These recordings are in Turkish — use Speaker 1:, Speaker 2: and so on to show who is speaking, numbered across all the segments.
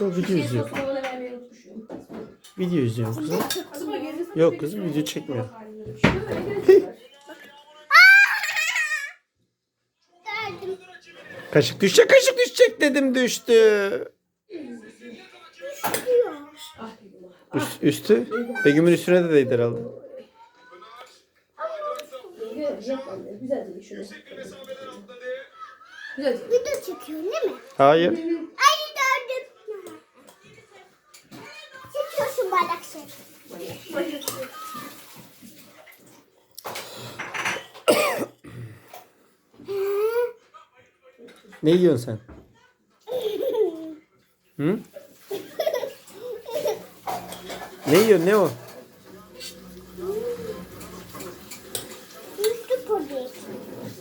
Speaker 1: Yo, video izliyor. Video izliyorum kızım. Yok kızım video çekmiyor. Kaşık düşecek kaşık düşecek dedim düştü. Üst, üstü Begüm'ün üstüne de değdi herhalde.
Speaker 2: Güzel.
Speaker 3: Video çekiyor değil mi?
Speaker 1: Hayır. Ne yiyorsun sen? Hı? Ne yiyorsun ne o?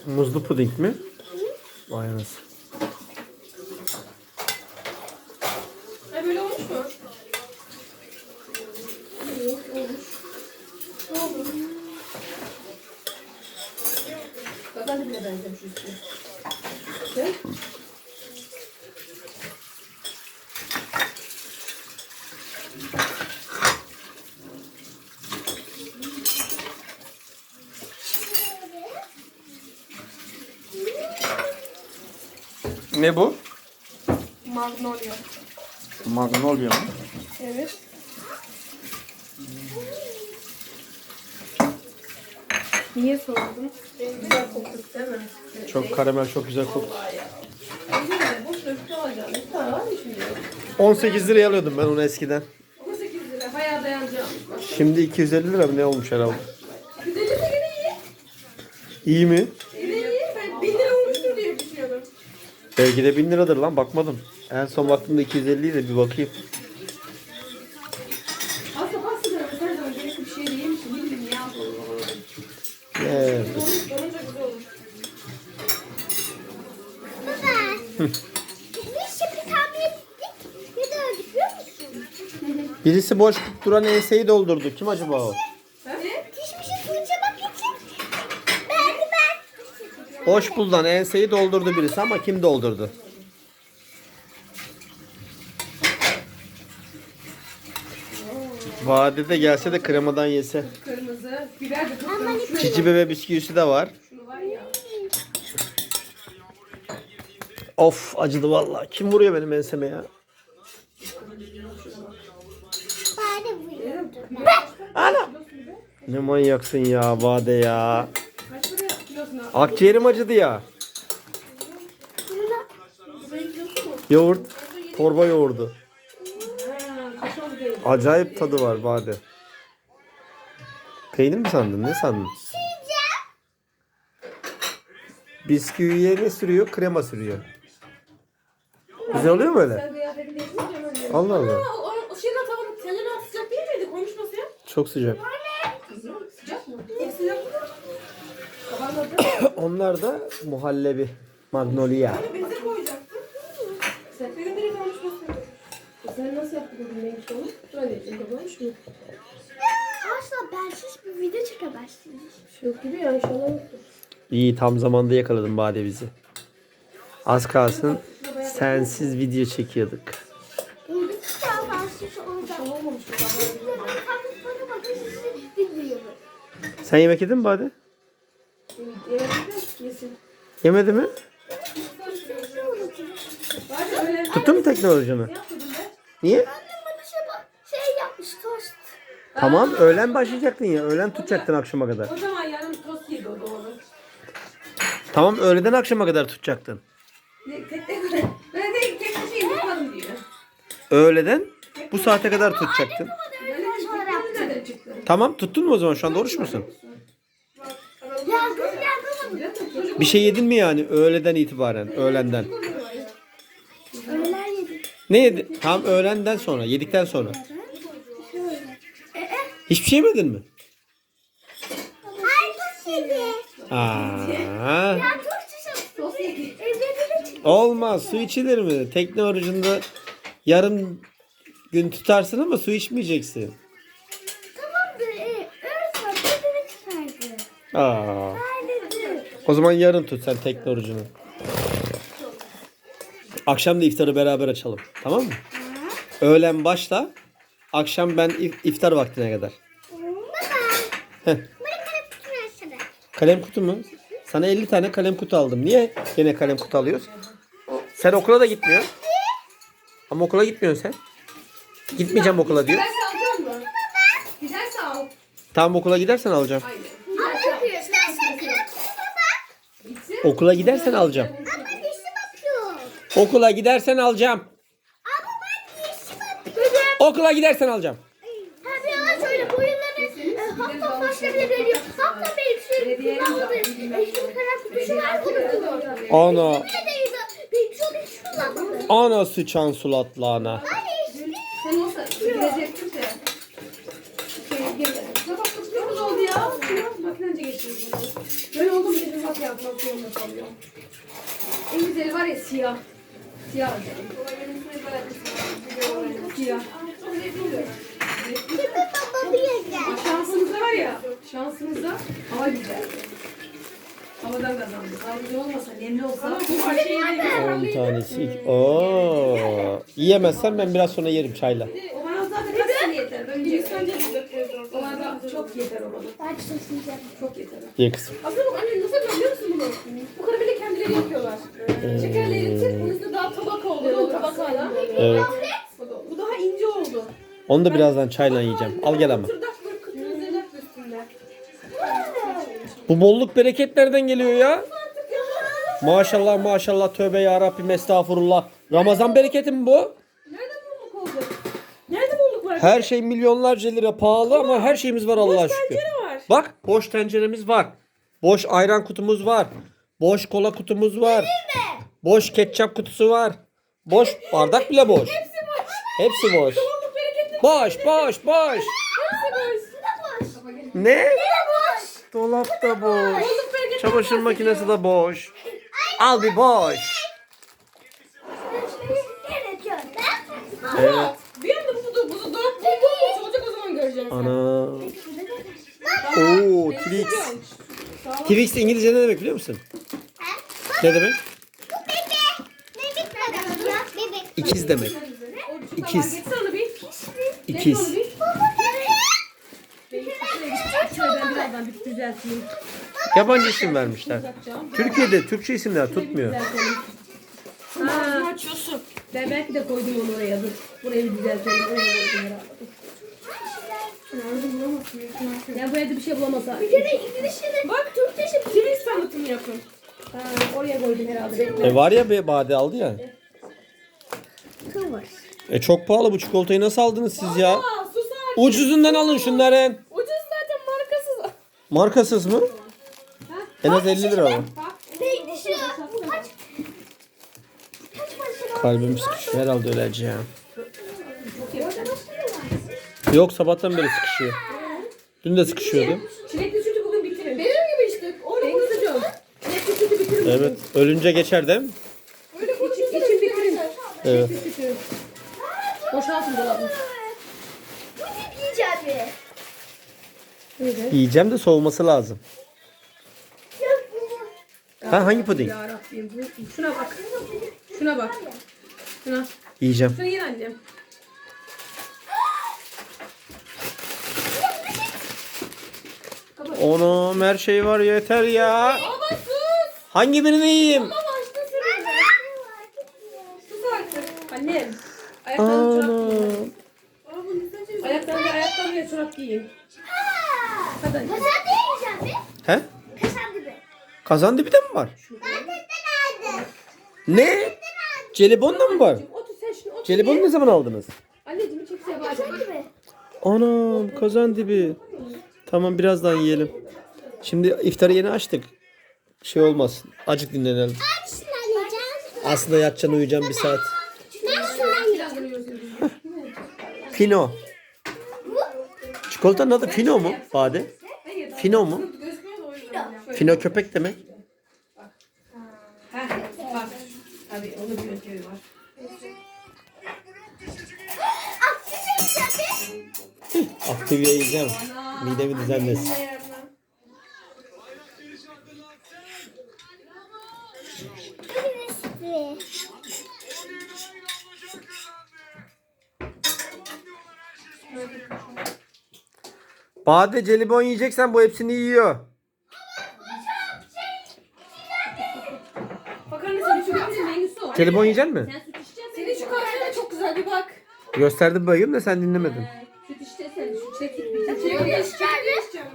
Speaker 1: Muzlu puding mi? Vay anasını.
Speaker 2: Ay böyle olmuş mu? Evet, olmuş. Ne oldu? Bak ben de bile benzemiş üstüne. Ne?
Speaker 1: Ne bu?
Speaker 2: Magnolia.
Speaker 1: Magnolia mı?
Speaker 2: Evet. Niye sordun? Güzel koktuk değil mi?
Speaker 1: Çok karamel çok güzel koktu.
Speaker 2: Vallahi ya. Bence de boş ver bir alacağım. Bir tane var mı şimdi?
Speaker 1: 18 liraya alıyordum ben onu eskiden.
Speaker 2: 18 lira. Bayağı dayanacağım.
Speaker 1: Şimdi 250 lira mı ne olmuş herhalde.
Speaker 2: Güzeli de yine iyi.
Speaker 1: İyi mi?
Speaker 2: Yine iyi. Ben 1000 lira olmuştur diye düşünüyorum.
Speaker 1: Belki de 1000 liradır lan bakmadım. En son baktığımda 250 de bir bakayım.
Speaker 2: Aslında pasta da her zaman gerekli bir şey değilmiş. Ne bileyim ya.
Speaker 1: Evet.
Speaker 2: Donunca güzel olur.
Speaker 3: Baba. Biz şimdi tahmin ettik. Ne de öldük biliyor musun?
Speaker 1: Birisi boş duran enseyi doldurdu. Kim acaba o?
Speaker 2: Ne?
Speaker 3: Pişmişi fırçamak için. Ben de ben.
Speaker 1: Boş bulunan enseyi doldurdu birisi ama kim doldurdu? Vadede gelse de kremadan yese.
Speaker 2: Kırmızı. Biber de
Speaker 1: Cici bebe bisküvisi de var.
Speaker 2: Şunu var ya.
Speaker 1: Of acıdı vallahi. Kim vuruyor benim enseme ya? Ana! Ne manyaksın ya Vade ya. Akciğerim acıdı ya. Yoğurt. Torba yoğurdu. Acayip tadı var Vade. Peynir mi sandın? Ne sandın? Bisküviye ne sürüyor? Krema sürüyor. Güzel oluyor mu öyle? Allah Allah.
Speaker 2: O, şeyden tavanın değil miydi?
Speaker 1: Çok sıcak.
Speaker 2: Kızım sıcak mı? Hep sıcak mı? Kabarmadı.
Speaker 1: Onlar da muhallebi. Magnolia.
Speaker 2: Benzin koyacaktın. Sen benim direkt koymuş masaya. E sen nasıl yaptın bugün neymiş onu? Anneciğim kabarmış mı?
Speaker 3: Asla bensiz bir video çekemezsiniz.
Speaker 2: Bir şey yok gibi ya inşallah yoktur.
Speaker 1: İyi tam zamanda yakaladın Bade bizi. Az kalsın sensiz video çekiyorduk.
Speaker 3: Daha bensiz olacak.
Speaker 2: Olmamış
Speaker 3: sizi.
Speaker 1: Sen yemek yedin mi Bade? Yemedi mi? Tuttun mu teknolojini? Niye?
Speaker 3: Şey, şey.
Speaker 1: Tamam öğlen başlayacaktın ya. Öğlen tutacaktın akşama kadar.
Speaker 2: O zaman yarın tost yedi o doğru.
Speaker 1: Tamam öğleden akşama kadar tutacaktın.
Speaker 2: Ne- Tek tek Ben de tek tek şey yapmadım diyor.
Speaker 1: Öğleden bu saate kadar tutacaktın. Tamam tuttun mu o zaman şu anda oruç musun? Bir şey yedin mi yani öğleden itibaren öğlenden?
Speaker 3: Öğlen yedik.
Speaker 1: Ne yedin? Tam öğlenden sonra yedikten sonra. Hiçbir şey yemedin mi?
Speaker 3: Tost yedi.
Speaker 1: Aa,
Speaker 2: yedi.
Speaker 1: Olmaz su içilir mi? Tekne orucunda yarım gün tutarsın ama su içmeyeceksin.
Speaker 3: Tamamdır. E, öyle sonra de çıkardı.
Speaker 1: Aa. O zaman yarın tut sen tekne orucunu. Akşam da iftarı beraber açalım. Tamam mı? Öğlen başla. Akşam ben if- iftar vaktine kadar.
Speaker 3: Baba.
Speaker 1: Heh.
Speaker 3: Kalem kutu versene.
Speaker 1: Kalem kutu mu? Sana 50 tane kalem kutu aldım. Niye gene kalem kutu alıyoruz? Sen okula da gitmiyorsun. Ama okula gitmiyorsun sen. Gitmeyeceğim okula diyor.
Speaker 2: Giderse alacak mı? Giderse al.
Speaker 1: Tamam okula gidersen alacağım.
Speaker 2: Aynen.
Speaker 3: Ama
Speaker 2: Giderse al.
Speaker 3: istersen kalem kutu baba.
Speaker 2: Gitsin.
Speaker 1: Okula gidersen alacağım.
Speaker 3: Ama dişi bakıyor.
Speaker 1: Okula gidersen alacağım.
Speaker 3: Ama ben dişi bakıyorum.
Speaker 1: Okula gidersen alacağım.
Speaker 3: Tabii yalan söyle boyunları e, hafta başta bile veriyor. Hafta benim şu kullanmadığı e, şu kalem kutusu var kullanıyor.
Speaker 1: Ana.
Speaker 3: Benim hiç kullanmadı.
Speaker 1: Ana sıçan sulatlı ana.
Speaker 3: Hani işte.
Speaker 2: Sen olsa girecektin de. Şey girmedi. Ya bak kız çok oldu ya. Biraz makinence geçiyoruz bunu. Böyle oldu mu dedim bak yapmak zorunda kalıyor. En güzeli var ya siyah. Siyah alacağım. Siyah. Şansımızda var ya. Şansımızda hava güzel. Havadan kazandık. Hava güzel olmasa, nemli olsa bu her şeyi
Speaker 1: 10 tanesi. Oo. Yiyemezsen ben biraz sonra yerim çayla.
Speaker 2: O bana zaten yeter? Ben bana çok yeter o bana. Çok yeter.
Speaker 1: Ye kızım.
Speaker 2: Aslında bak anne nasıl yapıyor biliyor musun bunu? Bu kendileri yapıyorlar. Üstünde daha tabaka oluyor. O tabakayla.
Speaker 1: Evet.
Speaker 2: Bu daha ince oldu.
Speaker 1: Onu da birazdan çayla yiyeceğim. Al gel ama. Bu bolluk bereket nereden geliyor ya? Maşallah maşallah tövbe ya Rabbim estağfurullah. Ramazan bereketi mi bu?
Speaker 2: Nerede bulduk oldu? Nerede bulduk var?
Speaker 1: Her şey milyonlarca lira pahalı ama her şeyimiz var Allah'a şükür.
Speaker 2: Tencere var.
Speaker 1: Bak boş tenceremiz var. Boş ayran kutumuz var. Boş kola kutumuz var. Boş ketçap kutusu var. Boş bardak bile boş.
Speaker 2: Hepsi boş.
Speaker 1: Hepsi boş.
Speaker 2: Bereketli.
Speaker 1: Boş boş boş.
Speaker 2: Hepsi boş.
Speaker 1: Ne? Dolap da boş.
Speaker 2: Bereketli.
Speaker 1: Çamaşır makinesi de boş. Al bir boş. Evet.
Speaker 2: Bir anda bu da bu da dolap bomboş olacak o zaman göreceksin.
Speaker 1: Ana. Oo, Twix. Twix İngilizce ne demek biliyor musun? Ne demek? İkiz demek. İkiz.
Speaker 2: Getirsene bir.
Speaker 1: İkiz.
Speaker 2: Şöyle birazdan bir düzelteyim.
Speaker 1: Yabancı isim vermişler. Türkiye'de Türkçe isimler tutmuyor.
Speaker 2: Ha, açıyorsun. Ben belki de koydum onu oraya dur. Burayı bir düzeltelim. Oraya koydum herhalde. Dur. Ya bu evde bir şey bulamasa.
Speaker 3: Bak Türkçe şimdi.
Speaker 2: Twix tanıtım yapın. Ha, oraya koydum herhalde. Bekle.
Speaker 1: E var ya be Bade aldı ya.
Speaker 3: Kıvır.
Speaker 1: E çok pahalı bu çikolatayı nasıl aldınız siz ya?
Speaker 2: Aa, sus artık.
Speaker 1: Ucuzundan alın şunların.
Speaker 2: Ucuz zaten markasız.
Speaker 1: Markasız mı? En az 50 lira o.
Speaker 2: Bak.
Speaker 3: Neydi şu? Bu kaç? Kaç parça?
Speaker 1: Kalbim sıkışıyor herhalde öleceğim. Yok sabahtan beri sıkışıyor. Dün de sıkışıyordu.
Speaker 2: Çilekli sütü bugün bitirin. Benim gibi işte. Onu konuşacağım. Çilekli sütü bitirin.
Speaker 1: Evet. Ölünce geçer değil mi?
Speaker 2: Öyle konuşuyorsun. İçin bitirin.
Speaker 1: Evet.
Speaker 2: Sütü. Boşaltın dolabı.
Speaker 3: Bu tip yiyeceğim mi?
Speaker 1: Yiyeceğim de soğuması lazım. Ha hangi puding?
Speaker 2: Ya Rabbim. bu- Şuna bak. Şuna bak. Şuna.
Speaker 1: Yiyeceğim.
Speaker 2: Şunu yer annem.
Speaker 1: Onum her şey var yeter ya.
Speaker 2: Baba.
Speaker 1: Hangi birini yiyeyim?
Speaker 2: Sus artık. Annem. Ayaklarını çorap giyin. Ayaklarını ayaklarını çorap giyin.
Speaker 3: Kazan yiyeceğim mi?
Speaker 1: He?
Speaker 3: Kazan gibi.
Speaker 1: Kazan dibi de mi var? Ne? Jelibon da mı var?
Speaker 2: Otur sen şunu otur.
Speaker 1: Jelibonu ne zaman aldınız?
Speaker 2: Anneciğim yapacağım.
Speaker 3: gibi.
Speaker 1: Anam kazan dibi. Tamam birazdan yiyelim. Şimdi iftarı yeni açtık. Şey olmasın. Acık dinlenelim. Aslında yatacaksın uyuyacaksın bir saat. Fino. Çikolatanın adı Fino mu? Bade. Fino mu?
Speaker 2: Gözükmüyor da o yüzden. Şöyle.
Speaker 1: Fino köpek demek.
Speaker 2: Tabii?
Speaker 1: Aktivye yiyeceğim. Midemi düzenlesin.
Speaker 3: Birisi.
Speaker 1: Bade jelibon yiyeceksen bu hepsini yiyor.
Speaker 2: Bak anne senin?
Speaker 1: Jelibon yiyecek misin?
Speaker 4: Sen süt içeceksin.
Speaker 2: Senin şu kahve de çok güzel bir bak.
Speaker 1: Gösterdim bayım da sen dinlemedin.
Speaker 4: Süt içeceksin. Süt çekil.
Speaker 2: Çekil içeceğim.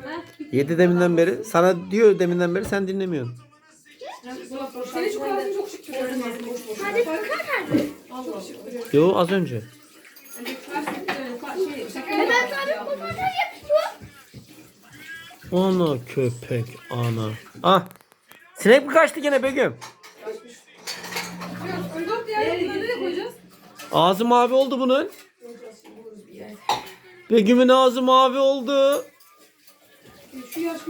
Speaker 1: Yedi deminden beri. Sana diyor deminden beri sen dinlemiyorsun.
Speaker 2: Senin şu kahve çok şık duruyor.
Speaker 3: Hadi bakar nerede?
Speaker 1: Yo az önce.
Speaker 3: Hemen sana fotoğraf yapıyor.
Speaker 1: Ana köpek ana. Ah. Sinek mi kaçtı gene Begüm?
Speaker 2: Koyacağız?
Speaker 1: Ağzı mavi oldu bunun. Begüm'ün ağzı mavi oldu.
Speaker 2: Şu yaş?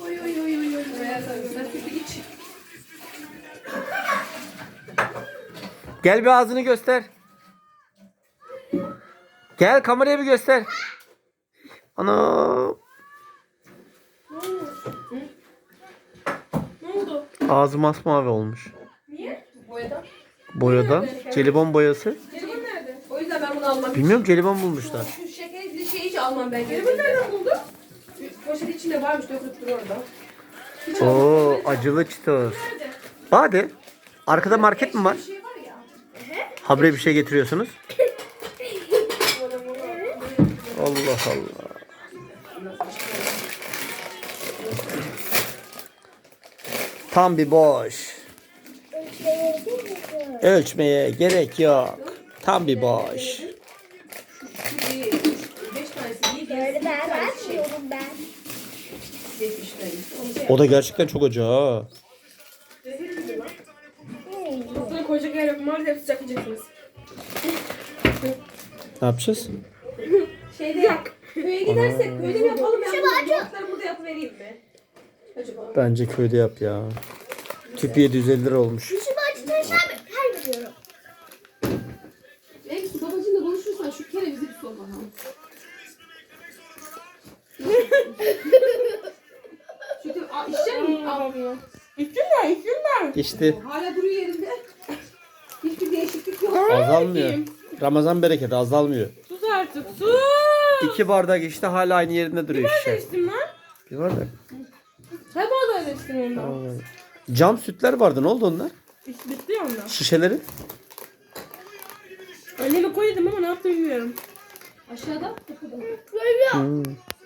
Speaker 2: Oy oy oy oy.
Speaker 1: Gel bir ağzını göster. Gel kameraya bir göster. Ana.
Speaker 2: Ne oldu?
Speaker 1: Ağzı masmavi olmuş.
Speaker 2: Niye? Boyadan.
Speaker 1: Boyadan. Jelibon boyası.
Speaker 2: Jelibon nerede? O yüzden ben bunu almam.
Speaker 1: Bilmiyorum jelibon bulmuşlar.
Speaker 2: Şu şekerli şeyi hiç almam ben. Jelibon nereden buldun? Poşet içinde varmış dökülüp duruyor orada. Hiç.
Speaker 1: Oo acılı çitos.
Speaker 2: Nerede?
Speaker 1: Hadi. Arkada market mi var?
Speaker 2: Bir şey var ya.
Speaker 1: Habire bir şey getiriyorsunuz. Allah Allah. Tam bir boş. Ölçmeye gerek yok. Tam bir boş. O da gerçekten çok acı ha.
Speaker 2: Hepsi.
Speaker 1: Ne yapacağız?
Speaker 2: Şeyde yak. Köye gidersek köyde mi yapalım ya?
Speaker 3: Şu
Speaker 2: Bu
Speaker 3: acı.
Speaker 2: dolapları burada yapıvereyim mi? Acaba?
Speaker 1: Bence köyde yap ya. Tüp 750 lira olmuş.
Speaker 3: Şu bahçeden şerbet kaybediyorum.
Speaker 2: En su babacığınla konuşursan şu kerevizi bir sor bakalım. şu te- Aa, içecek misin? Al.
Speaker 1: İşte
Speaker 2: Hala duruyor yerinde. Hiçbir değişiklik yok.
Speaker 1: azalmıyor. Ramazan bereketi azalmıyor.
Speaker 4: Sus artık sus.
Speaker 1: İki bardak işte hala aynı yerinde duruyor şişe.
Speaker 4: İçtim lan.
Speaker 1: Bir bardak.
Speaker 4: Sen bana da içtin ondan.
Speaker 1: Vallahi. Cam sütler vardı ne oldu onlar?
Speaker 4: İş bitti ya ondan.
Speaker 1: Şişeleri?
Speaker 4: Anneme koydum ama ne yaptım bilmiyorum.
Speaker 2: Aşağıda. depoda.
Speaker 1: Hmm.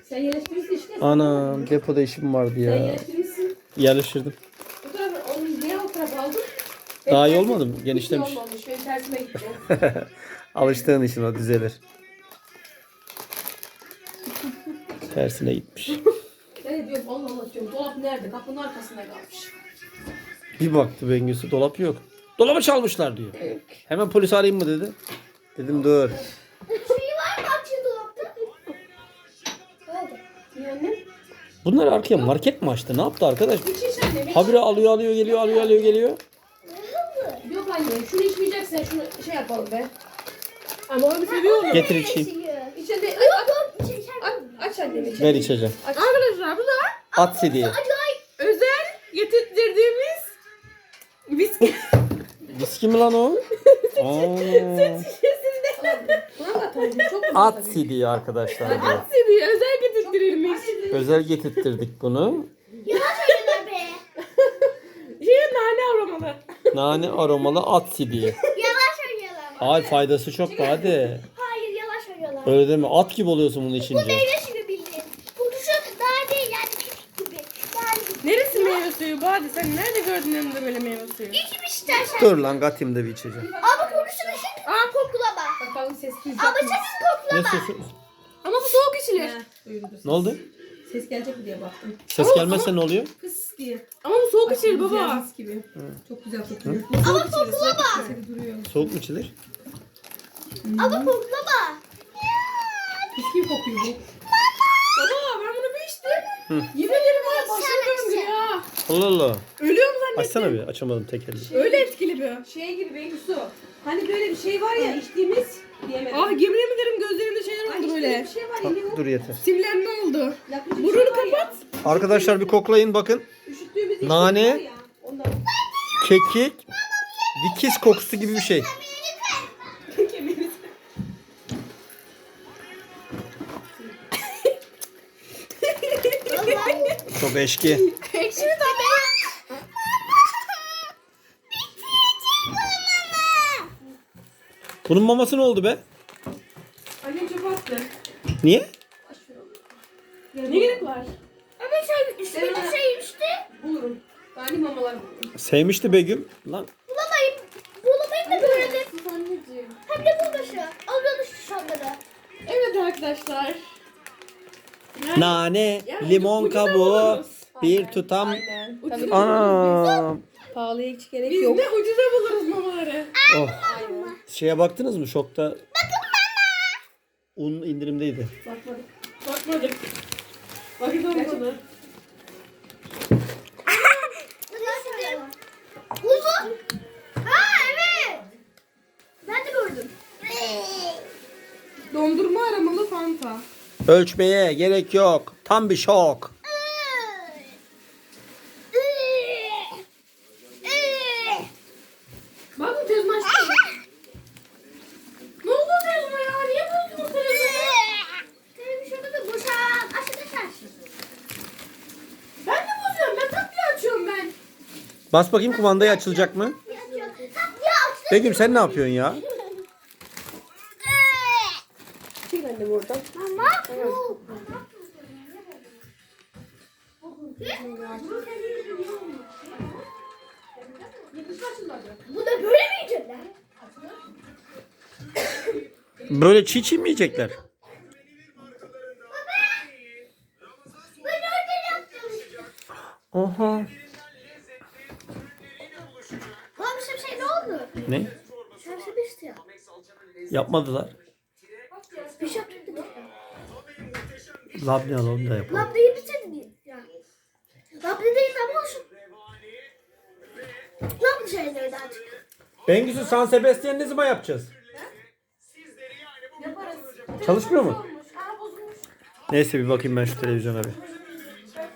Speaker 2: Sen yerleştirmişsin işte.
Speaker 1: Anam depoda işim vardı
Speaker 2: Sen
Speaker 1: ya.
Speaker 2: yerleştirmişsin.
Speaker 1: Yerleştirdim.
Speaker 2: Bu tarafa onu niye o tarafa aldın?
Speaker 1: Daha iyi olmadı mı? Genişlemiş.
Speaker 2: Hiç iyi olmamış. Benim tersime gitti.
Speaker 1: Alıştığın için o düzelir. Tersine gitmiş.
Speaker 2: De diyorum Allah Allah diyorum. Dolap nerede? Kapının arkasında kalmış.
Speaker 1: Bir baktı Bengüsü dolap yok. Dolabı çalmışlar diyor. Hemen polis arayayım mı dedi. Dedim dur.
Speaker 3: Şeyi var mı akçe dolapta? Oldu.
Speaker 2: Niye annem?
Speaker 1: Bunlar arkaya market mi açtı? Ne yaptı arkadaş?
Speaker 2: Hiç iş annem. hiç-
Speaker 1: Habire alıyor alıyor geliyor alıyor alıyor geliyor.
Speaker 2: Yok anne. Şunu içmeyeceksen şunu şey yapalım be.
Speaker 4: Ama onu seviyorum.
Speaker 1: Getir içeyim.
Speaker 2: İçinde
Speaker 3: Yok
Speaker 2: aç.
Speaker 3: İçeri içeri.
Speaker 1: Ver içeceğim.
Speaker 2: Aç.
Speaker 4: Arkadaşlar bu da
Speaker 1: At CD'yi.
Speaker 4: özel getirttirdiğimiz viski
Speaker 1: Viski mi lan o? Aa,
Speaker 2: Buna da atalım. Çok güzel
Speaker 1: at
Speaker 2: tabii.
Speaker 1: CD'yi arkadaşlar bu.
Speaker 4: diye özel getirttirilmiş.
Speaker 1: Özel getirttirdik bunu.
Speaker 3: Yalan söylüyorlar be.
Speaker 4: Şey nane aromalı.
Speaker 1: Nane aromalı at CD'yi.
Speaker 3: Yalan söylüyorlar.
Speaker 1: Ay faydası çok da hadi. Öyle deme at gibi oluyorsun bunu
Speaker 3: Bu
Speaker 1: içince.
Speaker 3: meyve suyu bildiğin. Bu şu daha değil yani küçük gibi. Yani
Speaker 4: Neresi meyve suyu Badi sen nerede gördün yanında böyle meyve suyu?
Speaker 3: içmiş istersen.
Speaker 1: Dur lan katayım da bir içeceğim.
Speaker 3: Ama kokusunu şimdi
Speaker 4: Aa kok.
Speaker 3: koklama.
Speaker 2: Bakalım ses duyacak
Speaker 3: Ama
Speaker 2: mıyız?
Speaker 3: sakın
Speaker 1: Ne
Speaker 3: koklama.
Speaker 1: sesi?
Speaker 4: Ama bu soğuk içilir.
Speaker 2: Duyuldu.
Speaker 1: Ne oldu?
Speaker 2: Ses gelecek mi diye baktım.
Speaker 1: Ses gelmezse ne oluyor?
Speaker 2: Kıs diye.
Speaker 4: Ama bu soğuk içilir baba.
Speaker 2: mis gibi. Çok güzel kokuyor.
Speaker 3: Ama koklama.
Speaker 2: Sesi duruyor.
Speaker 1: Soğuk mu içilir?
Speaker 3: Ama koklama.
Speaker 2: Mis gibi kokuyor bu.
Speaker 4: Baba ben bunu bir içtim. Yemin ederim var başım döndü ya.
Speaker 1: Allah Allah.
Speaker 4: Ölüyorum zannettim.
Speaker 1: Açsana bir. Açamadım tek elle.
Speaker 4: Öyle etkili bir.
Speaker 2: Şey gibi Bengüsü. Hani böyle bir şey var ya içtiğimiz diyemedim.
Speaker 4: Ah yemin ederim gözlerimde şeyler oldu böyle.
Speaker 2: bir şey var ya.
Speaker 1: dur yeter.
Speaker 4: Simlenme oldu.
Speaker 2: Yakıcı
Speaker 4: Burnunu
Speaker 2: şey var ya.
Speaker 4: kapat.
Speaker 1: Arkadaşlar bir koklayın bakın.
Speaker 2: Üşüttüğümüz içtiğimiz
Speaker 1: Nane.
Speaker 2: var ya, Ondan.
Speaker 1: Kekik. Dikiz kokusu gibi bir şey. Çok eşki.
Speaker 3: Ekşi tabii.
Speaker 1: Bunun maması ne oldu be?
Speaker 4: Annem çöpe attı.
Speaker 1: Niye?
Speaker 4: Ne gerek var?
Speaker 3: Ama şey üstündeki şey işte.
Speaker 2: Bulurum. Ben de mamalar bulurum.
Speaker 1: Sevmişti Begüm. Lan
Speaker 3: Bulamayıp bulamayıp da böyle de.
Speaker 2: Anneciğim.
Speaker 3: Hem de bulmuşu. Alıyormuş şunları.
Speaker 4: Evet arkadaşlar.
Speaker 1: Nane,
Speaker 4: Ya,
Speaker 1: limon
Speaker 4: ucuza
Speaker 1: kabuğu,
Speaker 4: buluruz.
Speaker 1: bir tutam.
Speaker 2: Aynen.
Speaker 4: Ucuza.
Speaker 2: Pahalıya hiç gerek
Speaker 4: Biz
Speaker 2: yok.
Speaker 4: de ucuza buluruz mamaları.
Speaker 1: Oh. Şeye baktınız mı şokta? Bakın bana. Un indirimdeydi.
Speaker 2: Bakmadık.
Speaker 4: Bakmadık. Bakın bana.
Speaker 3: Uzun. Ha evet. Ben de gördüm.
Speaker 4: Dondurma aramalı fanta.
Speaker 1: Ölçmeye gerek yok. Tam bir şok.
Speaker 4: Bakın açtı. Ne oldu telefona ya? Niye bozdunuz telefonu?
Speaker 3: Şurada da boşan. Aşağıda
Speaker 4: Ben de bozuyorum. Ben açıyorum ben.
Speaker 1: Bas bakayım kumandayı açılacak mı? Begüm sen ne yapıyorsun ya?
Speaker 3: Böyle
Speaker 1: çiğ çiğ mi yiyecekler? Oha.
Speaker 3: Bir şey ne oldu?
Speaker 1: Ne?
Speaker 3: Şarjı bir istiyor.
Speaker 1: Yapmadılar.
Speaker 3: Bir şey yaptık.
Speaker 1: Labne alalım da yapalım.
Speaker 3: Labneyi bitirdin ya. Labne değil ama olsun. Labne şeyleri artık.
Speaker 1: Bengüsü San Sebastian ne zaman yapacağız? Çalışmıyor mu? Neyse bir bakayım ben şu televizyona bir.